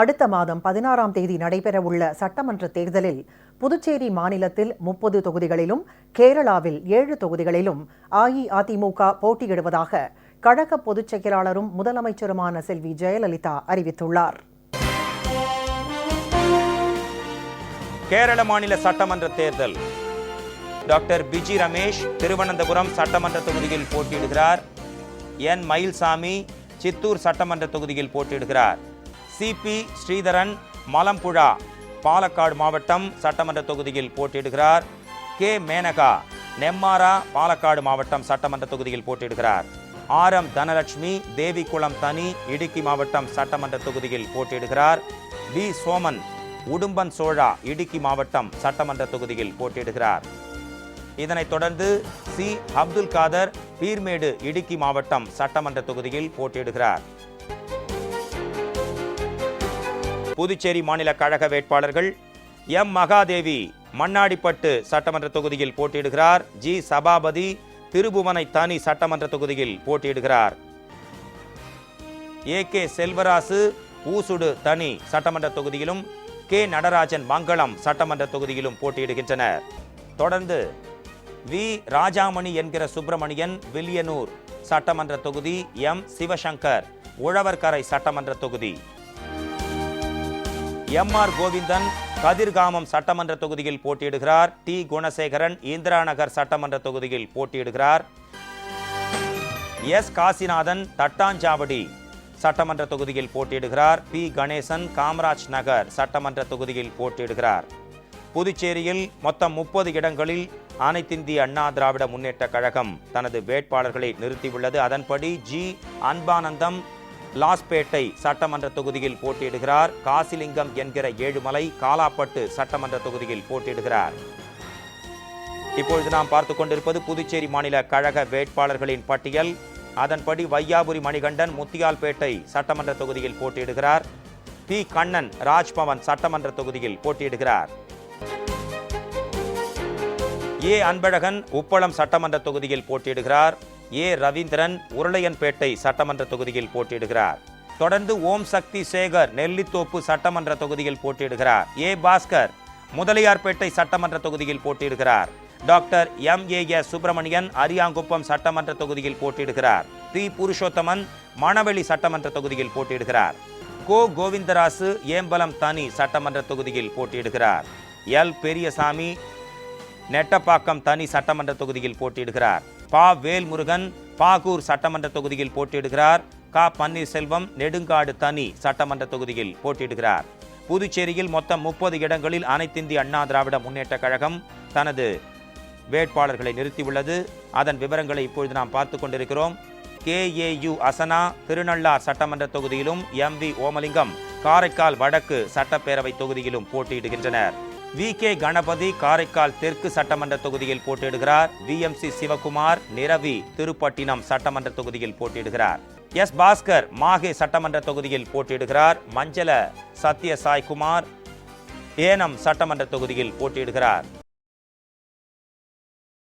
அடுத்த மாதம் பதினாறாம் தேதி நடைபெறவுள்ள சட்டமன்ற தேர்தலில் புதுச்சேரி மாநிலத்தில் முப்பது தொகுதிகளிலும் கேரளாவில் ஏழு தொகுதிகளிலும் அஇஅதிமுக போட்டியிடுவதாக கழக பொதுச் செயலாளரும் முதலமைச்சருமான செல்வி ஜெயலலிதா அறிவித்துள்ளார். கேரள மாநில சட்டமன்ற தேர்தல். டாக்டர் பிஜி ரமேஷ் திருவனந்தபுரம் சட்டமன்ற தொகுதியில் போட்டியிடுகிறார். என் மயில்சாமி சித்தூர் சட்டமன்ற தொகுதியில் போட்டியிடுகிறார். சிபி ஸ்ரீதரன் மலம்புழா பாலக்காடு மாவட்டம் சட்டமன்ற தொகுதியில் போட்டியிடுகிறார். கே. மேனகா நெம்மாரா பாலக்காடு மாவட்டம் சட்டமன்ற தொகுதியில் போட்டியிடுகிறார். ஆர். எம். தனலட்சுமி தேவிக்குளம் தனி இடுக்கி மாவட்டம் சட்டமன்ற தொகுதியில் போட்டியிடுகிறார். வி. சோமன் உடும்பன் சோழா இடுக்கி மாவட்டம் சட்டமன்ற தொகுதியில் போட்டியிடுகிறார். இதனைத் தொடர்ந்து சி. அப்துல் காதர் பீர்மேடு இடுக்கி மாவட்டம் சட்டமன்ற தொகுதியில் போட்டியிடுகிறார். புதுச்சேரி மாநில கழக வேட்பாளர்கள் எம். மகாதேவி மண்ணாடிப்பட்டு சட்டமன்ற தொகுதியில் போட்டியிடுகிறார். ஜி. சபாபதி திருபுவனை தனி சட்டமன்ற தொகுதியில் போட்டியிடுகிறார். ஏ. கே. செல்வராசு ஊசுடு தனி சட்டமன்ற தொகுதியிலும் கே. நடராஜன் மங்களம் சட்டமன்ற தொகுதியிலும் போட்டியிடுகின்றனர். தொடர்ந்து வி. ராஜாமணி என்கிற சுப்பிரமணியன் வில்லியனூர் சட்டமன்ற தொகுதி எம். சிவசங்கர் உழவர்கரை சட்டமன்ற தொகுதி. எம் ஆர் கோவிந்தன் கதிர்காமம் சட்டமன்ற தொகுதியில் போட்டியிடுகிறார். டி. குணசேகரன் இந்திரா நகர் சட்டமன்ற தொகுதியில் போட்டியிடுகிறார். எஸ். காசிநாதன் தட்டாஞ்சாவடி சட்டமன்ற தொகுதியில் போட்டியிடுகிறார். பி. கணேசன் காமராஜ் நகர் சட்டமன்ற தொகுதியில் போட்டியிடுகிறார். புதுச்சேரியில் மொத்தம் முப்பது இடங்களில் அனைத்திந்திய அண்ணா திராவிட முன்னேற்ற கழகம் தனது வேட்பாளர்களை நிறுத்தியுள்ளது. அதன்படி ஜி. அன்பானந்தம் லாஸ்பேட்டை சட்டமன்ற தொகுதியில் போட்டியிடுகிறார். காசிலிங்கம் என்கிற ஏழுமலை காலாப்பட்டு சட்டமன்ற தொகுதியில் போட்டியிடுகிறார். இப்பொழுது நாம் பார்த்து கொண்டிருப்பது புதுச்சேரி மாநில கழக வேட்பாளர்களின் பட்டியல். அதன்படி வையாபுரி மணிகண்டன் முத்தியால்பேட்டை சட்டமன்ற தொகுதியில் போட்டியிடுகிறார். பி. கண்ணன் ராஜ்பவன் சட்டமன்ற தொகுதியில் போட்டியிடுகிறார். ஏ. அன்பழகன் உப்பளம் சட்டமன்ற தொகுதியில் போட்டியிடுகிறார். ஏ. ரவீந்திரன் உருளையன்பேட்டை சட்டமன்ற தொகுதியில் போட்டியிடுகிறார். தொடர்ந்து ஓம் சக்தி சேகர் நெல்லித்தோப்பு சட்டமன்ற தொகுதியில் போட்டியிடுகிறார். ஏ. பாஸ்கர் முதலியார்பேட்டை சட்டமன்ற தொகுதியில் போட்டியிடுகிறார். Doctor M. A. S Subramanian Ariyankuppam சட்டமன்ற தொகுதியில் போட்டியிடுகிறார். டி புருஷோத்தமன் மணவெளி சட்டமன்ற தொகுதியில் போட்டியிடுகிறார். கோ. கோவிந்தராசு ஏம்பலம் தனி சட்டமன்ற தொகுதியில் போட்டியிடுகிறார். எல். பெரியசாமி நெட்டப்பாக்கம் தனி சட்டமன்ற தொகுதியில் போட்டியிடுகிறார். பா வேல்முருகன் பாகூர் சட்டமன்ற தொகுதியில் போட்டியிடுகிறார். கா பன்னீர்செல்வம் நெடுங்காடு தனி சட்டமன்ற தொகுதியில் போட்டியிடுகிறார். புதுச்சேரியில் மொத்தம் முப்பது இடங்களில் அனைத்திந்திய அண்ணா திராவிட முன்னேற்ற கழகம் தனது வேட்பாளர்களை நிறுத்தியுள்ளது. அதன் விவரங்களை இப்பொழுது நாம் பார்த்து கொண்டிருக்கிறோம். கேஏயு அசனா திருநள்ளார் சட்டமன்ற தொகுதியிலும் எம். வி. ஓமலிங்கம் காரைக்கால் வடக்கு சட்டப்பேரவை தொகுதியிலும் போட்டியிடுகின்றனர். வி. கே. கணபதி காரைக்கால் தெற்கு சட்டமன்ற தொகுதியில் போட்டியிடுகிறார். V. M. C. Sivakumar Niravi Thirupattinam சட்டமன்ற தொகுதியில் போட்டியிடுகிறார். எஸ். பாஸ்கர் மாகே சட்டமன்ற தொகுதியில் போட்டியிடுகிறார். மஞ்சள சத்ய சாய்குமார் ஏனம் சட்டமன்ற தொகுதியில் போட்டியிடுகிறார்.